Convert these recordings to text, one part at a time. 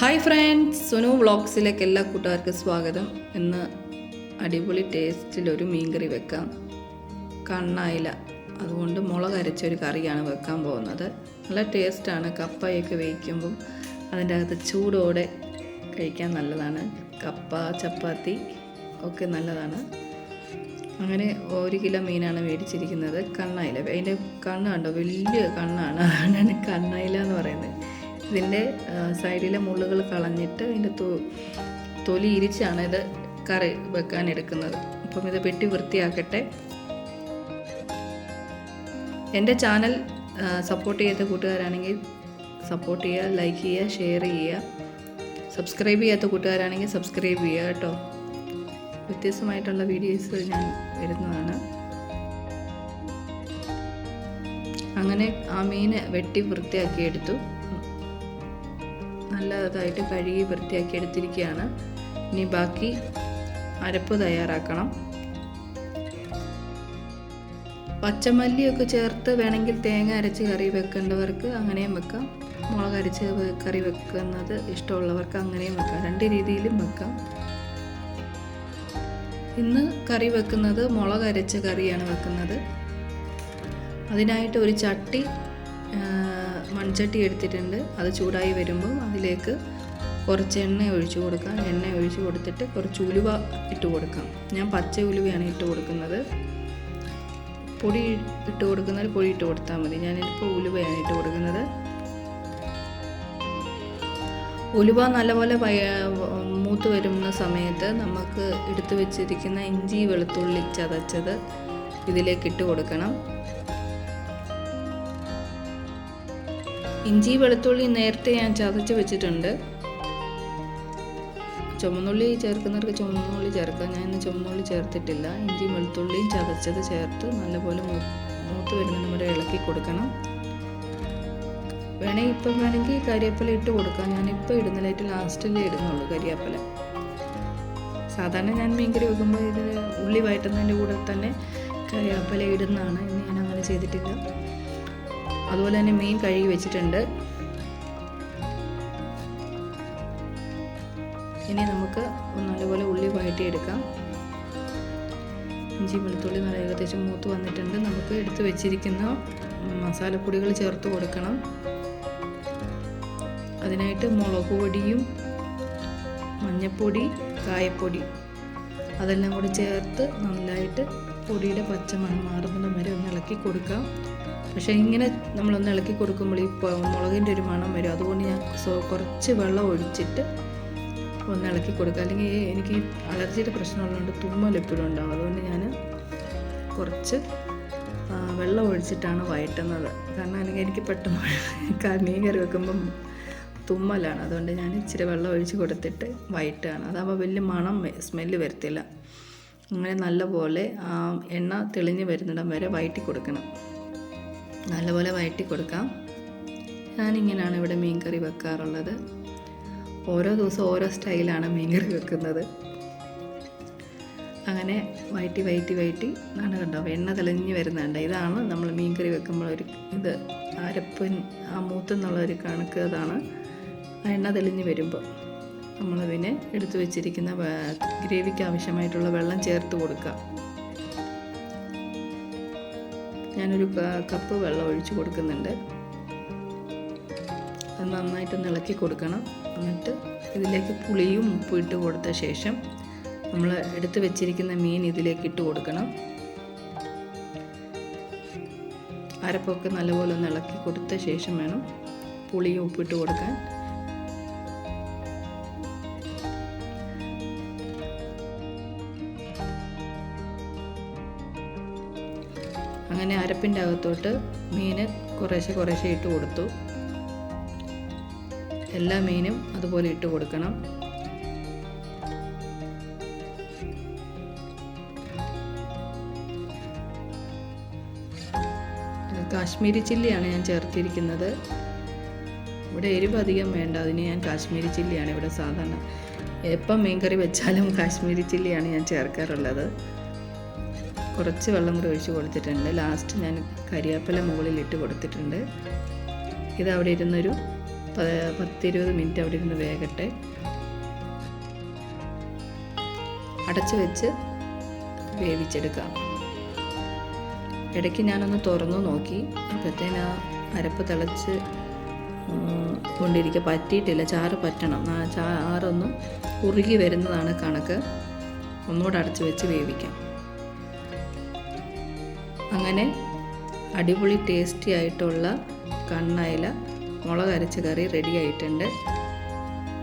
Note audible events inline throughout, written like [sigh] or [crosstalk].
Hi friends Sunu വ്ളോഗ്സിലേക്ക് എല്ലാ കൂട്ടുകാർക്കും സ്വാഗതം. ഇന്ന് അടിപൊളി ടേസ്റ്റിലൊരു മീൻകറി വെക്കാം. കണ്ണായില. അതുകൊണ്ട് മുളക് അരച്ചൊരു കറിയാണ് വെക്കാൻ പോകുന്നത്. നല്ല ടേസ്റ്റാണ്. കപ്പയൊക്കെ വേവിക്കുമ്പം അതിന്റെ അകത്ത് ചൂടോടെ കഴിക്കാൻ നല്ലതാണ്. കപ്പ ചപ്പാത്തി ഒക്കെ നല്ലതാണ്. അങ്ങനെ ഒരു കിലോ മീനാണ് മേടിച്ചിരിക്കുന്നത് കണ്ണായില. അതിന്റെ കണ്ണ് കണ്ടോ? വലിയ കണ്ണാണ്. അതുകൊണ്ടാണ് കണ്ണായില എന്ന് പറയുന്നത്. ഇതിന്റെ സൈഡിലെ മുള്ളുകൾ കളഞ്ഞിട്ട് ഇതിന്റെ തൊലി ഇരിച്ചാണ് ഇത് കറി വെക്കാൻ എടുക്കുന്നത്. അപ്പം ഇത് വെട്ടി വൃത്തിയാക്കട്ടെ. എന്റെ ചാനൽ സപ്പോർട്ട് ചെയ്ത കൂട്ടുകാരാണെങ്കിൽ സപ്പോർട്ട് ചെയ്യുക ലൈക്ക് ചെയ്യുക ഷെയർ ചെയ്യുക. സബ്സ്ക്രൈബ് ചെയ്യാത്ത കൂട്ടുകാരാണെങ്കിൽ സബ്സ്ക്രൈബ് ചെയ്യുക കേട്ടോ. വ്യത്യസ്തമായിട്ടുള്ള വീഡിയോസ് ഞാൻ വരുന്നതാണ്. അങ്ങനെ ആ മീൻ വെട്ടി വൃത്തിയാക്കി എടുത്തു. നല്ലതായിട്ട് കഴുകി വൃത്തിയാക്കി എടുത്തിരിക്കുകയാണ്. ഇനി ബാക്കി അരപ്പ് തയ്യാറാക്കണം. പച്ചമല്ലിയൊക്കെ ചേർത്ത് വേണമെങ്കിൽ തേങ്ങ അരച്ച് കറി വെക്കേണ്ടവർക്ക് അങ്ങനെയും വെക്കാം. മുളക് അരച്ച് കറി വെക്കുന്നത് ഇഷ്ടമുള്ളവർക്ക് അങ്ങനെയും വെക്കാം. രണ്ട് രീതിയിലും വെക്കാം. ഇന്ന് കറി വെക്കുന്നത് മുളക് അരച്ച കറിയാണ് വെക്കുന്നത്. അതിനായിട്ട് ഒരു ചട്ടി മൺചട്ടി എടുത്തിട്ടുണ്ട്. അത് ചൂടായി വരുമ്പോൾ അതിലേക്ക് കുറച്ച് എണ്ണ ഒഴിച്ചു കൊടുക്കാം. എണ്ണ ഒഴിച്ച് കൊടുത്തിട്ട് കുറച്ച് ഉലുവ ഇട്ട് കൊടുക്കാം. ഞാൻ പച്ച ഉലുവയാണ് ഇട്ട് കൊടുക്കുന്നത്. പൊടി ഇട്ട് കൊടുക്കുന്നതിൽ പൊടി ഇട്ട് കൊടുത്താൽ മതി. ഞാനിപ്പോൾ ഉലുവയാണ് ഇട്ട് കൊടുക്കുന്നത്. ഉലുവ നല്ലപോലെ മൂത്ത് വരുന്ന സമയത്ത് നമുക്ക് എടുത്തു വെച്ചിരിക്കുന്ന ഇഞ്ചി വെളുത്തുള്ളി ചതച്ചത് ഇതിലേക്ക് ഇട്ട് കൊടുക്കണം. ഇഞ്ചി വെളുത്തുള്ളി നേരത്തെ ഞാൻ ചതച്ച് വെച്ചിട്ടുണ്ട്. ചുമന്നുള്ളി ചേർക്കുന്നവർക്ക് ചുമന്നുള്ളി ചേർക്കാം. ഞാൻ ഇന്ന് ചുമന്നുള്ളി ചേർത്തിട്ടില്ല. ഇഞ്ചി വെളുത്തുള്ളിയും ചതച്ചത് ചേർത്ത് നല്ലപോലെ മൂത്ത് വരുന്നതിന് വരെ ഇളക്കി കൊടുക്കണം. വേണമെങ്കിൽ ഇപ്പം വേണമെങ്കിൽ കരിയേപ്പില ഇട്ട് കൊടുക്കാം. ഞാനിപ്പോൾ ഇടുന്നില്ല ഏറ്റവും ലാസ്റ്റിലേ ഇടുന്നുള്ളൂ കരിയേപ്പില. സാധാരണ ഞാൻ മീൻകറി വെക്കുമ്പോൾ ഇത് ഉള്ളി വഴറ്റുന്നതിന്റെ കൂടെ തന്നെ കരിയാപ്പില ഇടുന്നതാണ്. ഇന്ന് ഞാൻ അങ്ങനെ ചെയ്തിട്ടില്ല. അതുപോലെ തന്നെ മീൻ കഴുകി വെച്ചിട്ടുണ്ട്. ഇനി നമുക്ക് നല്ലപോലെ ഉള്ളി വഴറ്റിയെടുക്കാം. ഇഞ്ചി വെളുത്തുള്ളി നല്ല ഏകദേശം മൂത്ത് വന്നിട്ടുണ്ട്. നമുക്ക് എടുത്ത് വെച്ചിരിക്കുന്ന മസാലപ്പൊടികൾ ചേർത്ത് കൊടുക്കണം. അതിനായിട്ട് മുളക് പൊടിയും മഞ്ഞൾപ്പൊടി കായപ്പൊടി അതെല്ലാം കൂടി ചേർത്ത് നന്നായിട്ട് പൊടിയുടെ പച്ചമണം മാറുന്നത് വരെ ഒന്ന് ഇളക്കി കൊടുക്കാം. പക്ഷേ ഇങ്ങനെ നമ്മളൊന്ന് ഇളക്കി കൊടുക്കുമ്പോൾ ഈ മുളകിന്റെ ഒരു മണം വരും. അതുകൊണ്ട് ഞാൻ കുറച്ച് വെള്ളം ഒഴിച്ചിട്ട് ഒന്ന് ഇളക്കി കൊടുക്കുക. അല്ലെങ്കിൽ എനിക്ക് അലർജിയുടെ പ്രശ്നമുള്ളതുകൊണ്ട് തുമ്മൽ എപ്പോഴും ഉണ്ടാവും. അതുകൊണ്ട് ഞാൻ കുറച്ച് വെള്ളം ഒഴിച്ചിട്ടാണ് വയറ്റുന്നത്. കാരണം അല്ലെങ്കിൽ എനിക്ക് പെട്ടെന്ന് [laughs] മീൻ കറി വെക്കുമ്പം തുമ്മലാണ്. അതുകൊണ്ട് ഞാൻ ഇച്ചിരി വെള്ളം ഒഴിച്ച് കൊടുത്തിട്ട് വയറ്റുകയാണ് അതാകുമ്പോൾ വലിയ മണം സ്മെല്ല് വരത്തില്ല. അങ്ങനെ നല്ലപോലെ ആ എണ്ണ തെളിഞ്ഞ് വരുന്നിടം വരെ വയറ്റി കൊടുക്കണം. നല്ലപോലെ വയറ്റി കൊടുക്കാം. ഞാനിങ്ങനെയാണ് ഇവിടെ മീൻ കറി വെക്കാറുള്ളത്. ഓരോ ദിവസം ഓരോ സ്റ്റൈലാണ് മീൻ കറി വെക്കുന്നത്. അങ്ങനെ വയറ്റി വയറ്റി വയറ്റി. നാണ് കണ്ടോ എണ്ണ തെളിഞ്ഞ് വരുന്നുണ്ട് ഇതാണ് നമ്മൾ മീൻ കറി വെക്കുമ്പോൾ ഒരു ഇത് അരപ്പൻ ആ മൂത്തെന്നുള്ള ഒരു കണക്ക് അതാണ്. എണ്ണ തെളിഞ്ഞ് വരുമ്പോൾ നമ്മൾ പിന്നെ എടുത്തു വെച്ചിരിക്കുന്ന ഗ്രേവിക്ക് ആവശ്യമായിട്ടുള്ള വെള്ളം ചേർത്ത് കൊടുക്കുക. ഞാനൊരു കപ്പ് വെള്ളം ഒഴിച്ചു കൊടുക്കുന്നുണ്ട്. അത് നന്നായിട്ടൊന്ന് ഇളക്കി കൊടുക്കണം. എന്നിട്ട് ഇതിലേക്ക് പുളിയും ഉപ്പും ഇട്ട് കൊടുത്ത ശേഷം നമ്മൾ എടുത്തു വെച്ചിരിക്കുന്ന മീൻ ഇതിലേക്ക് ഇട്ട് കൊടുക്കണം. അരപ്പൊക്കെ നല്ലപോലെ ഒന്ന് ഇളക്കി കൊടുത്ത ശേഷം വേണം പുളിയും ഉപ്പിട്ട് കൊടുക്കാൻ. അങ്ങനെ അരപ്പിന്റെ അകത്തോട്ട് മീൻ കുറേശ്ശെ കുറേശ്ശെ ഇട്ട് കൊടുത്തു. എല്ലാ മീനും അതുപോലെ ഇട്ട് കൊടുക്കണം. കാശ്മീരി ചില്ലിയാണ് ഞാൻ ചേർത്തിരിക്കുന്നത്. ഇവിടെ എരിവ് അധികം വേണ്ട അതിന് ഞാൻ കാശ്മീരി ചില്ലിയാണ് ഇവിടെ സാധാരണ. എപ്പം മീൻകറി വെച്ചാലും കാശ്മീരി ചില്ലിയാണ് ഞാൻ ചേർക്കാറുള്ളത്. കുറച്ച് വെള്ളം കൂടി ഒഴിച്ച് കൊടുത്തിട്ടുണ്ട്. ലാസ്റ്റ് ഞാൻ കരിയാപ്പില മുകളിൽ ഇട്ട് കൊടുത്തിട്ടുണ്ട്. ഇത് അവിടെ ഇരുന്നൊരു പത്തിരുപത് മിനിറ്റ് അവിടെ ഇരുന്ന് വേകട്ടെ. അടച്ചു വെച്ച് വേവിച്ചെടുക്കാം. ഇടയ്ക്ക് ഞാനൊന്ന് തുറന്നു നോക്കി. അപ്പോഴത്തേന് ആ അരപ്പ് തിളച്ച് കൊണ്ടിരിക്കുക പറ്റിയിട്ടില്ല. ചാറ് പറ്റണം. ആ ചാറൊന്ന് ഉറുകി വരുന്നതാണ് കണക്ക്. ഒന്നുകൂടെ അടച്ചു വെച്ച് വേവിക്കാം. അങ്ങനെ അടിപൊളി ടേസ്റ്റി ആയിട്ടുള്ള കണ്ണയില മുളക് അരച്ച കറി റെഡി ആയിട്ടുണ്ട്.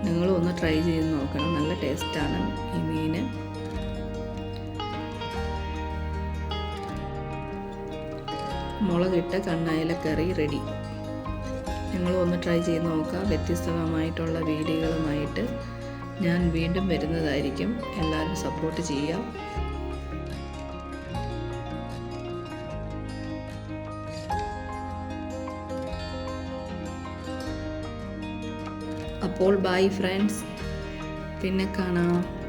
നിങ്ങളും ഒന്ന് ട്രൈ ചെയ്ത് നോക്കണം. നല്ല ടേസ്റ്റാണ് ഈ മീൻ മുളകിട്ട കണ്ണായില കറി റെഡി നിങ്ങളും ഒന്ന് ട്രൈ ചെയ്ത് നോക്കുക. വ്യത്യസ്തമായിട്ടുള്ള വീഡിയോകളുമായിട്ട് ഞാൻ വീണ്ടും വരുന്നതായിരിക്കും. എല്ലാവരും സപ്പോർട്ട് ചെയ്യുക. അപ്പോൾ ബൈ ഫ്രണ്ട്സ് പിന്നെ കാണാം.